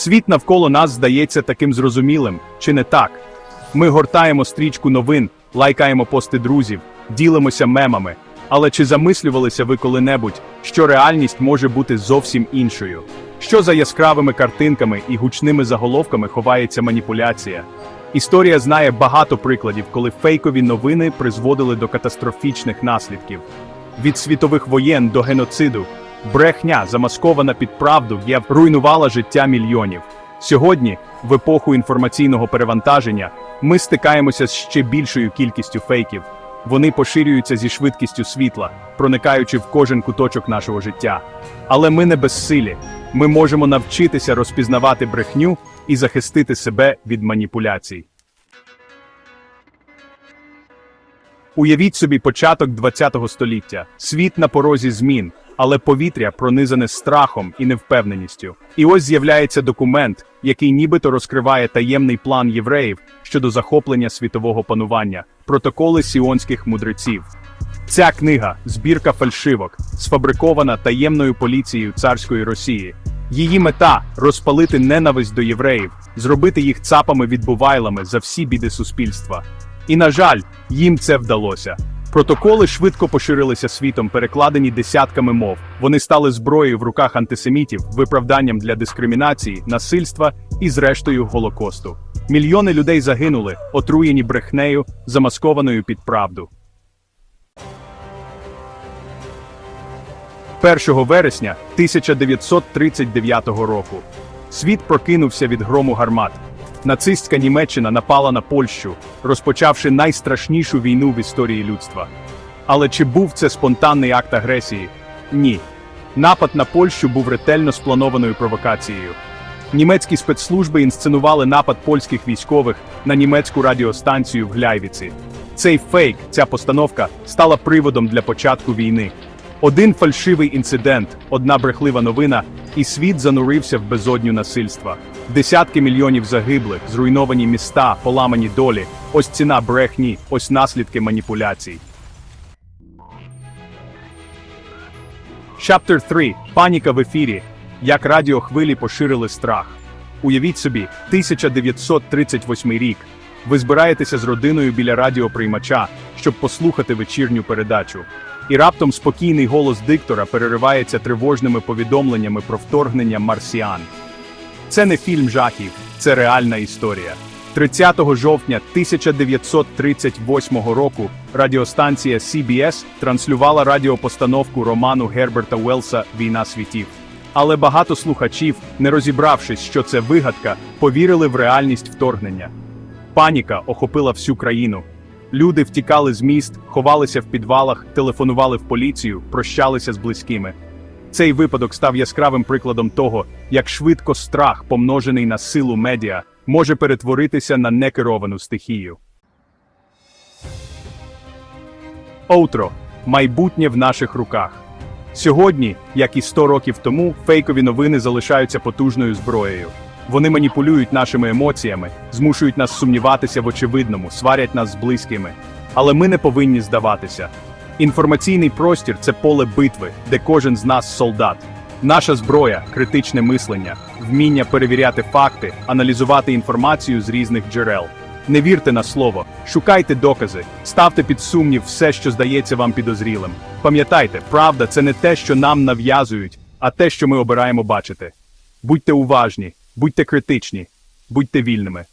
Світ навколо нас здається таким зрозумілим, чи не так? Ми гортаємо стрічку новин, лайкаємо пости друзів, ділимося мемами. Але чи замислювалися ви коли-небудь, що реальність може бути зовсім іншою? Що за яскравими картинками і гучними заголовками ховається маніпуляція? Історія знає багато прикладів, коли фейкові новини призводили до катастрофічних наслідків. Від світових воєн до геноциду, брехня, замаскована під правду, є руйнувала життя мільйонів. Сьогодні, в епоху інформаційного перевантаження, ми стикаємося з ще більшою кількістю фейків. Вони поширюються зі швидкістю світла, проникаючи в кожен куточок нашого життя. Але ми не безсилі. Ми можемо навчитися розпізнавати брехню і захистити себе від маніпуляцій. Уявіть собі початок ХХ століття, світ на порозі змін, але повітря пронизане страхом і невпевненістю. І ось з'являється документ, який нібито розкриває таємний план євреїв щодо захоплення світового панування, протоколи сіонських мудреців. Ця книга збірка фальшивок, сфабрикована таємною поліцією царської Росії. Її мета розпалити ненависть до євреїв, зробити їх цапами відбувайлами за всі біди суспільства. І, на жаль, їм це вдалося. Протоколи швидко поширилися світом, перекладені десятками мов. Вони стали зброєю в руках антисемітів, виправданням для дискримінації, насильства і, зрештою, голокосту. Мільйони людей загинули, отруєні брехнею, замаскованою під правду. 1 вересня 1939 року світ прокинувся від грому гармат. Нацистська Німеччина напала на Польщу, розпочавши найстрашнішу війну в історії людства. Але чи був це спонтанний акт агресії? Ні. Напад на Польщу був ретельно спланованою провокацією. Німецькі спецслужби інсценували напад польських військових на німецьку радіостанцію в Гляйвіці. Цей фейк, ця постановка, стала приводом для початку війни. Один фальшивий інцидент, одна брехлива новина, і світ занурився в безодню насильства. Десятки мільйонів загиблих, зруйновані міста, поламані долі. Ось ціна брехні, ось наслідки маніпуляцій. Chapter 3. Паніка в ефірі. Як радіохвилі поширили страх. Уявіть собі, 1938 рік. Ви збираєтеся з родиною біля радіоприймача, щоб послухати вечірню передачу. І раптом спокійний голос диктора переривається тривожними повідомленнями про вторгнення марсіан. Це не фільм жахів, це реальна історія. 30 жовтня 1938 року радіостанція CBS транслювала радіопостановку роману Герберта Уелса Війна світів. Але багато слухачів, не розібравшись, що це вигадка, повірили в реальність вторгнення. Паніка охопила всю країну. Люди втікали з міст, ховалися в підвалах, телефонували в поліцію, прощалися з близькими. Цей випадок став яскравим прикладом того, як швидко страх, помножений на силу медіа, може перетворитися на некеровану стихію. Оутро. Майбутнє в наших руках. Сьогодні, як і 100 років тому, фейкові новини залишаються потужною зброєю. Вони маніпулюють нашими емоціями, змушують нас сумніватися в очевидному, сварять нас з близькими. Але ми не повинні здаватися. Інформаційний простір це поле битви, де кожен з нас солдат. Наша зброя критичне мислення, вміння перевіряти факти, аналізувати інформацію з різних джерел. Не вірте на слово, шукайте докази, ставте під сумнів все, що здається вам підозрілим. Пам'ятайте, правда це не те, що нам нав'язують, а те, що ми обираємо бачити. Будьте уважні, будьте критичні, будьте вільними.